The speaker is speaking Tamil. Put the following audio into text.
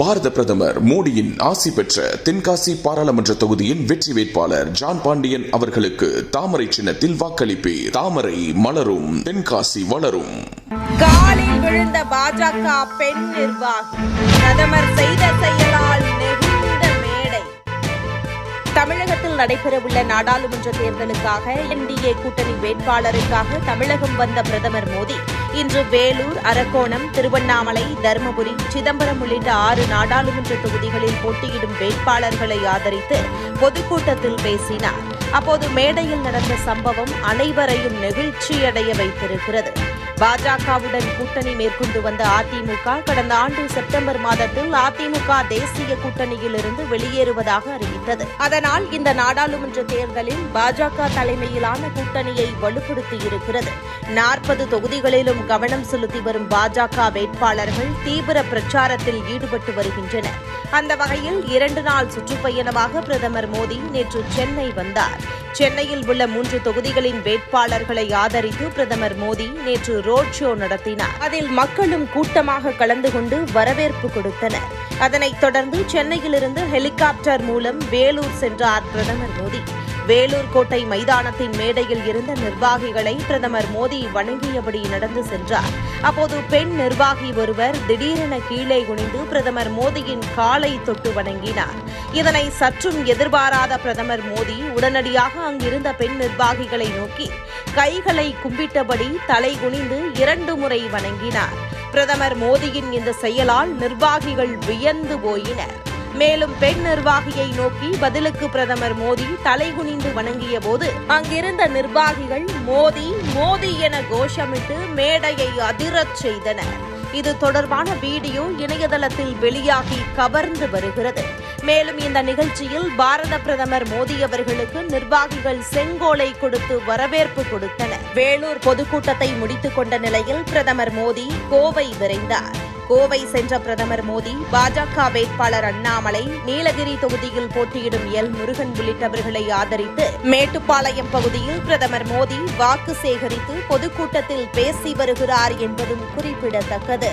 பாரத பிரதமர் மோடியின் ஆசி பெற்ற தென்காசி பாராளுமன்ற தொகுதியின் வெற்றி வேட்பாளர் ஜான் பாண்டியன் அவர்களுக்கு தாமரை சின்னத்தில் வாக்களிப்பீர். தாமரை மலரும் தென்காசி வளரும். காலில் விழுந்த பாஜக பெண் நிர்வாகி. பிரதமர் செய்த செயலால் மேடை. தமிழகத்தில் நடைபெறவுள்ள நாடாளுமன்ற தேர்தலுக்காக என்டிஏ கூட்டணி வேட்பாளருக்காக தமிழகம் வந்த பிரதமர் மோடி. இன்று வேலூர் அரக்கோணம் திருவண்ணாமலை தருமபுரி சிதம்பரம் உள்ளிட்ட ஆறு நாடாளுமன்ற தொகுதிகளில் போட்டியிடும் வேட்பாளர்களை ஆதரித்து பொதுக்கூட்டத்தில் பேசினார். அப்போது மேடையில் நடந்த சம்பவம் அனைவரையும் நெகிழ்ச்சியடைய வைத்திருக்கிறது. பாஜகவுடன் கூட்டணி மேற்கொண்டு வந்த அதிமுக கடந்த ஆண்டு செப்டம்பர் மாதத்தில் அதிமுக தேசிய கூட்டணியில் இருந்து வெளியேறுவதாக அறிவித்தது. அதனால் இந்த நாடாளுமன்ற தேர்தலில் பாஜக தலைமையிலான கூட்டணியை வலுப்படுத்தியிருக்கிறது நாற்பது தொகுதிகளிலும் கவனம் செலுத்தி வரும் பாஜக வேட்பாளர்கள் தீவிர பிரச்சாரத்தில் ஈடுபட்டு வருகின்றனர். அந்த வகையில் இரண்டு நாள் சுற்றுப்பயணமாக பிரதமர் மோடி நேற்று சென்னை வந்தார். சென்னையில் உள்ள மூன்று தொகுதிகளின் வேட்பாளர்களை ஆதரித்து பிரதமர் மோடி நேற்று ரோட் ஷோ நடத்தினார். அதில் மக்களும் கூட்டமாக கலந்து கொண்டு வரவேற்பு கொடுத்தனர். அதனைத் தொடர்ந்து சென்னையிலிருந்து ஹெலிகாப்டர் மூலம் வேலூர் சென்றார் பிரதமர் மோடி. வேலூர் கோட்டை மைதானத்தின் மேடையில் இருந்த நிர்வாகிகளை பிரதமர் மோடி வணங்கியபடி நடந்து சென்றார். அப்போது பெண் நிர்வாகி ஒருவர் திடீரென கீழே குனிந்து பிரதமர் மோடியின் காலை தொட்டு வணங்கினார். இதனை சற்றும் எதிர்பாராத பிரதமர் மோடி உடனடியாக அங்கிருந்த பெண் நிர்வாகிகளை நோக்கி கைகளை கும்பிட்டபடி தலை குனிந்து இரண்டு முறை வணங்கினார். பிரதமர் மோடியின் இந்த செயலால் நிர்வாகிகள் வியந்து போயினர். மேலும் பெண் நிர்வாகியை நோக்கி பதிலுக்கு பிரதமர் மோடி தலைகுனிந்து வணங்கிய போது அங்கிருந்த நிர்வாகிகள் மோடி மோடி என கோஷமிட்டு மேடையை அதிரச் செய்தனர். இது தொடர்பான வீடியோ இணையதளத்தில் வெளியாகி கவர்ந்து வருகிறது. மேலும் இந்த நிகழ்ச்சியில் பாரத பிரதமர் மோடி அவர்களுக்கு நிர்வாகிகள் செங்கோலை கொடுத்து வரவேற்பு கொடுத்தனர். வேலூர் பொதுக்கூட்டத்தை முடித்துக் கொண்ட நிலையில் பிரதமர் மோடி கோவை விரைந்தார். கோவை சென்ற பிரதமர் மோடி பாஜக வேட்பாளர் அண்ணாமலை நீலகிரி தொகுதியில் போட்டியிடும் எல். முருகன் உள்ளிட்டவர்களை ஆதரித்து மேட்டுப்பாளையம் பகுதியில் பிரதமர் மோடி வாக்கு சேகரித்து பொதுக்கூட்டத்தில் பேசி வருகிறார் என்பதும் குறிப்பிடத்தக்கது.